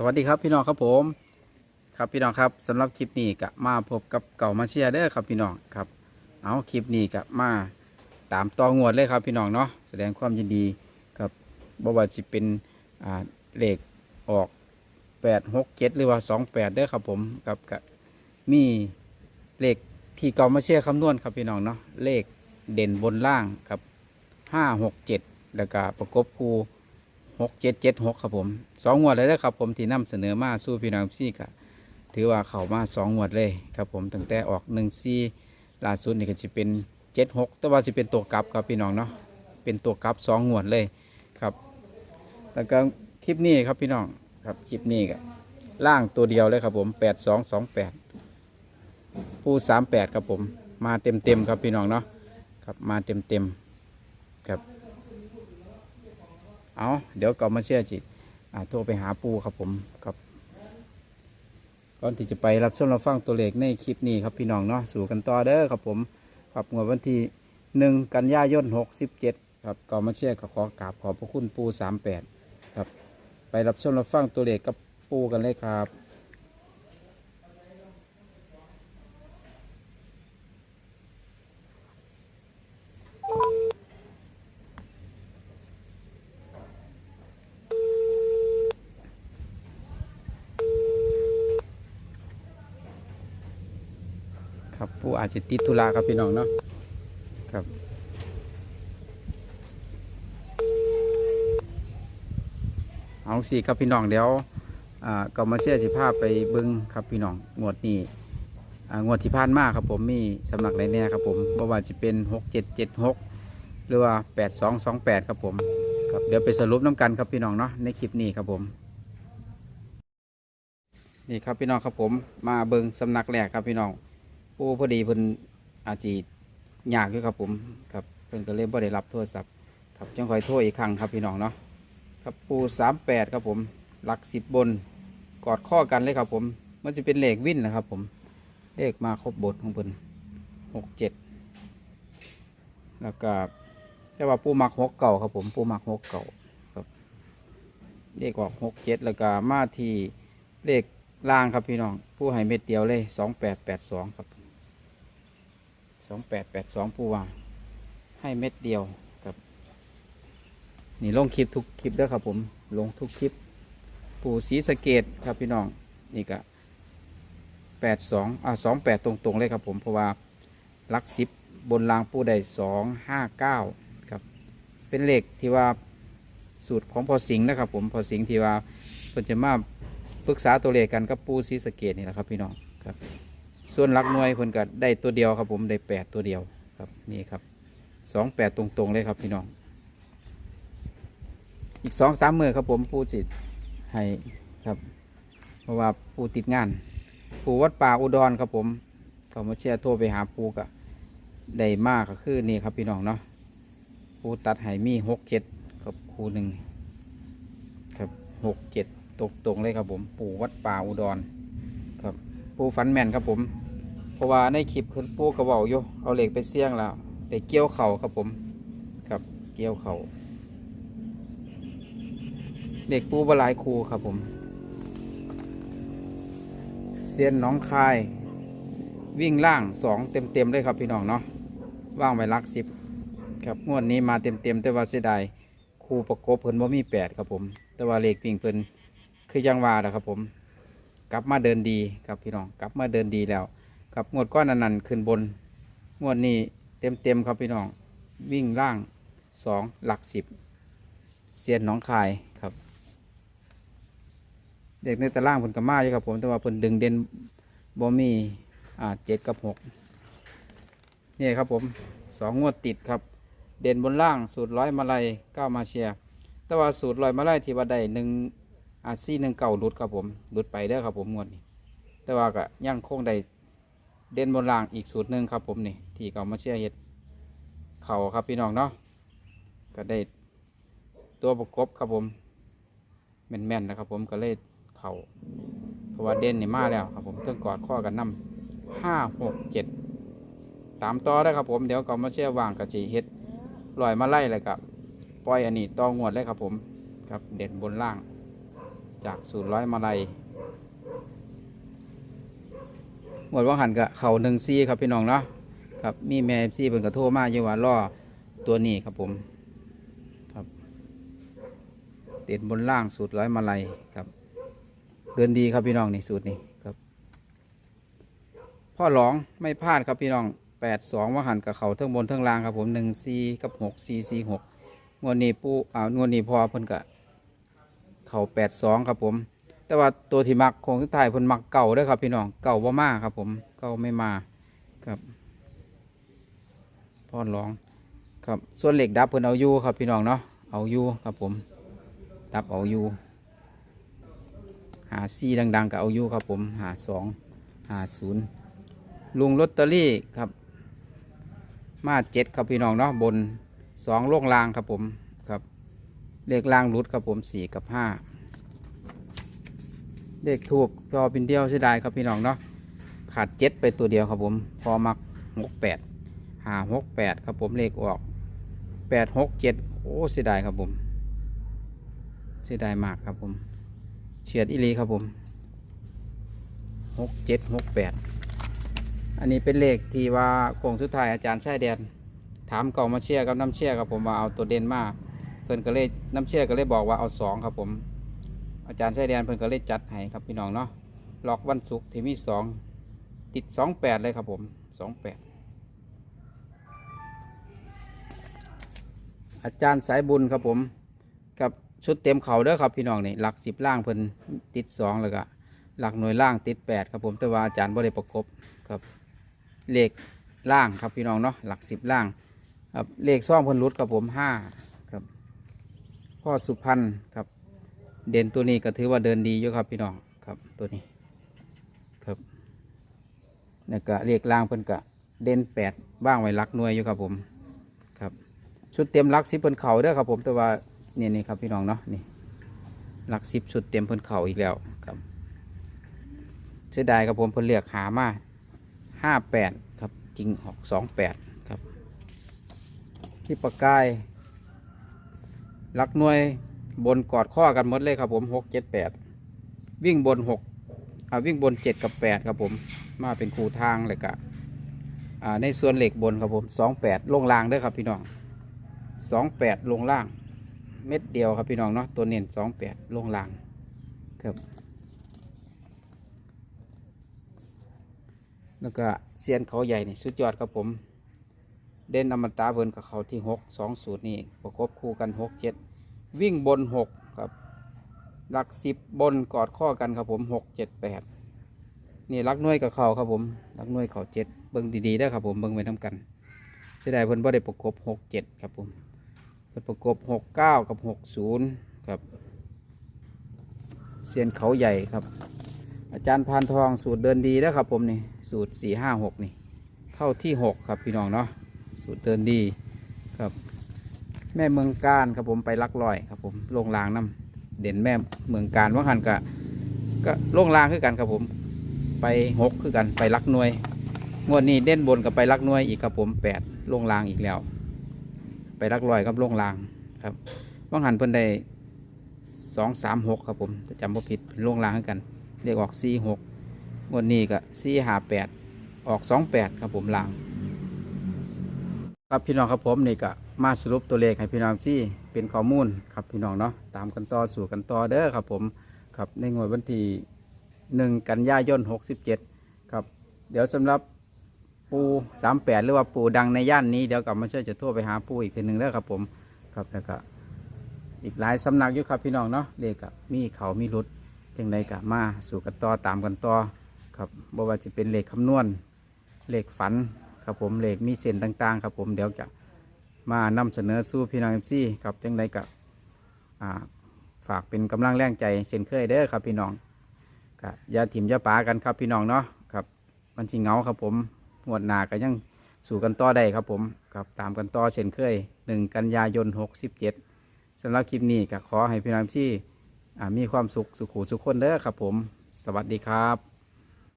สวัสดีครับพี่น้องครับผม ครับพี่น้องครับสำหรับคลิปนี้ก็มาพบกับเก่ามาเชียร์เด้อครับพี่น้องครับ เอาคลิปนี้ก็มาตามต่องวดเลยครับพี่น้องเนาะแสดงความยินดีครับบว่าจะเป็นเลขออกแปดหกเจ็ดหรือว่าสองแปดเด้อครับผมครับก็มีเลขที่เก่ามาเชียร์คำนวณครับพี่น้องเนาะเลขเด่นบนล่างครับห้าหกเจ็ดแล้วก็ประกบคู หกเจ็ดเจ็ดหกครับผมสองงวดเลยนะครับผมที่นำเสนอมาสู้พี่น้องซี่กะถือว่าเข้ามาสองงวดเลยครับผมตั้งแต่ออกหนึ่งซี่ล่าสุดนี่ก็จะเป็นเจ็ดหกแต่ว่าจะเป็นตัวกลับครับพี่น้องเนาะเป็นตัวกลับสองงวดเลยครับ แล้วก็คลิปนี้ครับพี่น้องครับคลิปนี้ก็ล่างตัวเดียวเลยครับผมแปดสองสองแปดผู้สามแปดครับผมมาเต็มเต็มครับพี่น้องเนาะครับมาเต็มเต็มครับ เอาเดี๋ยวก็มาเชื่อจิอ่าโทรไปหาปูครับผมครับก่อนที่จะไปรับชมรับฟังตัวเลขในคลิปนี้ครับพี่น้องเนาะสู่กันต่อเด้อครับผมครับงวดวันที่หนึ่งกันยายนหกสิบเจ็ดครับก็มาเชื่อก็ขอกราบขอบพระคุณปูสามแปดครับ ไปรับชมรับฟังตัวเลขกับปูกันเลยครับ ครับปูอาจจะติดธุระครับพี่น้องเนาะครับเอาสิครับพี่น้องเดี๋ยวก็มาเชื่อสิภาพไปเบิ้งครับพี่น้องงวดนี้อ่างวดที่ผ่านมาครับผมมีสำนักไหนแน่ครับผมบ่ว่าจะเป็นหกเจ็ดเจ็ดหกหรือว่าแปดสองสองแปดครับผมครับเดี๋ยวไปสรุปน้ำกันครับพี่น้องเนาะในคลิปนี้ครับผม นี่ครับพี่น้องครับผมมาเบิ้งสำนักแรกครับพี่น้อง ปูพอดีเพิ่นอาจจียากอยู่ครับผมครับเพิ่นก็เลยบ่ได้รับโทรศัพท์ครับจังคอยโทรอีกครั้งครับพี่น้องเนาะครับปูสามแปดครับผมหลักสิบบนกอดข้อกันเลยครับผมมันจะเป็นเลขวิ่นนะครับผมเลขมาครบบทของเพิ่นหกเจ็ดแล้วก็แต่ว่าปูมักหกเก่าครับผมปูมักหกเก่าครับเลขออกหกเจ็ดแล้วก็มาที่เลขล่างครับพี่น้อง ผู้ให้เม็ดเดียวเลยสองแปดแปดสองครับ สองแปดแปดสองผู้ว่า ให้เม็ดเดียวครับ นี่ลงคลิปทุกคลิปด้อครับผม ลงทุกคลิป ปู่ศรีสะเกดครับพี่น้อง นี่ก็แปดสองอ่าสองแปดตรงๆเลยครับผม เพราะว่าลักสิบบนรางผู้ใดสองห้าเก้าครับ เป็นเลขที่ว่าสูตรของพอสิงห์นะครับ ผมพอสิงห์ที่ว่าเพิ่นจะมาปรึกษาตัวเลขกันกับปู่ศรีสะเกดนี่แหละครับพี่น้องครับ ส่วนหลักหน่วยเพิ่นก็ได้ตัวเดียวครับผมได้แปดตัวเดียวครับนี่ครับสองแปดตรงๆเลยครับพี่น้อง อีกสองสามมือครับผมปูจิตให้ครับ เพราะว่าปูติดงานปูวัดป่าอุดรครับผมก็มาเชียร์โทรไปหาปูกะได้มากก็คือนี่ครับพี่น้องเนาะปูตัดให้มีหกเจ็ดครับคูหนึ่งครับหกเจ็ดตกตรงเลยครับผม ปูวัดป่าอุดร ปูฟันแมนครับผม เพราะว่าในคลิปคือปูกระเบาอยู่เอาเหล็กไปเสี่ยงแล้วแต่เกี่ยวเข่าครับผม ครับเกี่ยวเข่าเด็กปูบลายครูครับผมเซียนน้องคาย วิ่งล่างสองเต็มเต็มๆเลยครับพี่น้องเนาะว่างไว้ลักสิบครับงวดนี้มาเต็มเต็มๆแต่ว่าเสียดายครูประกบเพิ่นว่ามีแปดครับผม แต่ว่าเลขวิ่งเพิ่นคือยังว่าแหละครับผม กลับมาเดินดีครับพี่น้องกลับมาเดินดีแล้วครับงวดก้อนนันนันขึ้นบน งวดนี้เต็มเต็มครับพี่น้องวิ่งล่างสองหลักสิบเซียนหน้องคายครับ เด็กในตารางเพิ่นกับมาอยู่ครับผมแต่ว่าเพิ่นดึงเด่นบ่มีอ่าเจ็ดกับหกนี่ครับผมสองงวดติดครับ เด่นบนล่างสูตรร้อยมาลัยก้ามาเชียแต่ว่าสูตรร้อยมาลัยที่ว่าได้หนึ่ง อาซีหนึ่งเก่าหลุดครับผมหลุดไปเด้อครับผมงวดนี้ แต่ว่าก็ยังคงได้เด่นบนรางอีกสูตรหนึ่งครับผมนี่ที่เขามาเชื่อเห็ดเข่าครับพี่น้องเนาะก็ได้ตัวประกบครับผมแม่นๆนะครับผมก็เลยเข่าเพราะว่าเด่นนี่มาแล้วครับผมเพิ่งกอดข้อกันนำห้าหกเจ็ดตามต่อได้ครับผมเดี๋ยวก็มาเชื่อวางกะจีเฮ็ดลอยมาไล่เลยครับปล่อยอันนี้ต่องวดเลยครับผมครับเด่นบนล่าง จากสูตรร้อยมาลัยหมดว่าหันกับเข่าหนึ่งซีครับพี่น้องเนาะครับมีแม่ซีเป็นกระโทรมาอยู่ว่าล่อตัวนี้ครับผมครับต็นบนล่างสูตรร้อยมาลัยครับ เดินดีครับพี่น้องนี่สูตรนี้ครับ พ่อหลองไม่พลาดครับพี่น้องแปดสองว่าหันกับเขาเทั้งบนเทั้งล่างครับผมหนึ่งซีกับหกซีซีหกงวดนี้ปูอ่างวดนี้พอเพิ่นกะ เขาแปดสองครับผม แต่ว่าตัวที่มักคงสุดท้ายเพิ่นมักเก่าด้วยครับ พี่น้องเก่าบ่มาครับ ผมเก่าไม่มาครับพ่อหลองครับส่วนเหล็กดับเพิ่นเอาอยู่ครับพี่น้องเนาะเอาอยู่ครับผม ดับเอาอยู่หาซีดังๆกับเอาอยู่ครับผมหาสองหาศูนย์ลุงลอตเตอรี่ครับ มาเจ็ดครับพี่น้องเนาะบนสองล่วงลางครับผม เลขล่างรุดครับผมสี่กับห้าเลขทูบพอเป็นเดียวเสียดายครับพี่น้องเนาะขาดเจ็ดไปตัวเดียวครับผม พอมักหกแปดหาหกแปดครับผมเลขออกแปดหกเจ็ดโอ้เสียดายครับผมเสียดายมากครับผมเฉียดอีหลีครับผมหกเจ็ดหกแปดอันนี้เป็นเลขที่ว่าโค้งสุดท้ายอาจารย์ชายแดน ถามเก่ามาเชียร์กับน้ำเชียร์ครับผมว่าเอาตัวเด่นมา เพิ่นก็เลยน้ำเชียร์ก็เลยบอกว่าเอาสองครับผม อาจารย์ชายแดนเพิ่นก็เลยจัดให้ครับพี่น้องเนาะล็อกวันศุกร์ที่มีสองติดสองแปดเลยครับผมสองแปดอาจารย์สายบุญครับผมกับชุดเต็มเขาเด้อครับพี่น้องนี่หลักสิบล่างเพิ่นติดสองแล้วก็หลักหน่วยล่างติดแปดครับผมแต่ว่าอาจารย์บ่ได้ประกบครับเลขล่างครับพี่น้องเนาะหลักสิบล่างครับเลขซ่องเพิ่นรุดครับผมห้า พ่อสุพรรณครับ เด่นตัวนี้ก็ถือว่าเดินดีอยู่ครับพี่น้องครับตัวนี้ครับแล้วก็เลขล่างเพิ่นก็เด่นแปดบ้างไว้ลักหน่วยอยู่ครับผมครับ ชุดเต็มลักสิบเพิ่นเข่าเด้อครับผมแต่ว่านี่นี่ครับพี่น้องเนาะนี่ลักสิบชุดเต็มเพิ่นเข่าอีกแล้วครับเสียดายครับผมเพิ่นเรียกหามาห้าแปดครับจริงออกสองแปดครับ ที่ปากกาย ลักหน่วยบนกอดข้อกันหมดเลยครับผมหกเจ็ดแปดวิ่งบนหกอ่าวิ่งบนเจ็ดกับแปดครับผมมาเป็นคูทางเลยกะอ่าในส่วนเหล็กบนครับผมสองแปดลงรางด้อครับพี่น้องสองแปดลงล่าง เม็ดเดียวครับพี่น้องเนาะตัวเน้นสองแปดลงล่างครับแล้วก็เซียนเขาใหญ่นี่สุดยอดครับผม เด่นอมตะเบินกับเขาที่หกสองสูตรนี่ประกบคู่กันหกเจ็ด วิ่งบนหกครับหลักสิบบนกอดข้อกันครับผมหกเจ็ดแปดนี่รักน้วยกับเขาครับผมรักน้วยเขาเจ็ดเบิ้งดีๆได้ครับผมเบิ้งไว้ทำกันเสียดายเพิ่นบ่ได้ประกบหกเจ็ดครับผมเพิ่นประกบหกเก้ากับหกศูนย์ครับเซียนเขาใหญ่ครับ อาจารย์พานทองสูตรเดินดีนะครับผมนี่สูตรสี่ห้าหกนี่ เข้าที่หกครับพี่น้องเนาะสูตรเดินดีครับ แม่เมืองการครับผมไปลักลอยครับผมลงรางน้ำเด่นแม่เมืองการว่าหันกะก็ลงรางคือกันครับผม ไปหกคือกันไปลักหน่วย งวดนี้เด่นบนกับไปลักหน่วยอีกครับผมแปดลงรางอีกแล้ว ไปลักลอยกับลงรางครับว่างหันเพิ่นได้สองสามหกครับผมจะจำว่าผิดเป็นลงรางคือกันเรียกออกสี่หกงวดนี้ก็สี่ห้าแปดออกสองแปดครับผมลาง ครับพี่น้องครับผมนี่ก็มาสรุปตัวเลขให้พี่น้องที่เป็นข้อมูลครับพี่น้องเนาะตามกันต่อสู่กันต่อเด้อครับผมครับในงวดวันที่หนึ่งกันยายนหกสิบเจ็ดครับ เดี๋ยวสำหรับปูสามแปดหรือว่าปูดังในย่านนี้เดี๋ยวกลับมาช่วยจะโทรไปหาปูอีกทีหนึ่งเด้อครับผมครับแล้วก็อีกหลายสำนักอยู่ครับพี่น้องเนาะเลขกับมีเขามีรุดจังใดกับมาสู่กันต่อตามกันต่อครับบ่ว่าจะเป็นเลขคำนวณเลขฝัน ครับผมเหลขมีเส้นต่างๆ ครับผมเดี๋ยวจะมานำเสนอสู่พี่น้องเอฟซีครับจังใดกับฝากเป็นกำลังแรงใจเช่นเคยเด้อครับพี่น้องก็อย่าถิ่มอย่าปากันครับพี่น้องเนาะครับมันสิเงาครับผมงวดหนาก็ยังสู่กันต่อได้ครับผมครับตามกันต่อเช่นเคยหนึ่งกันยายนหกสิบเจ็ดสำหรับคลิปนี้ก็ขอให้พี่น้องที่อ่ามีความสุขสุขูสุขคนเด้อครับผม สวัสดีครับ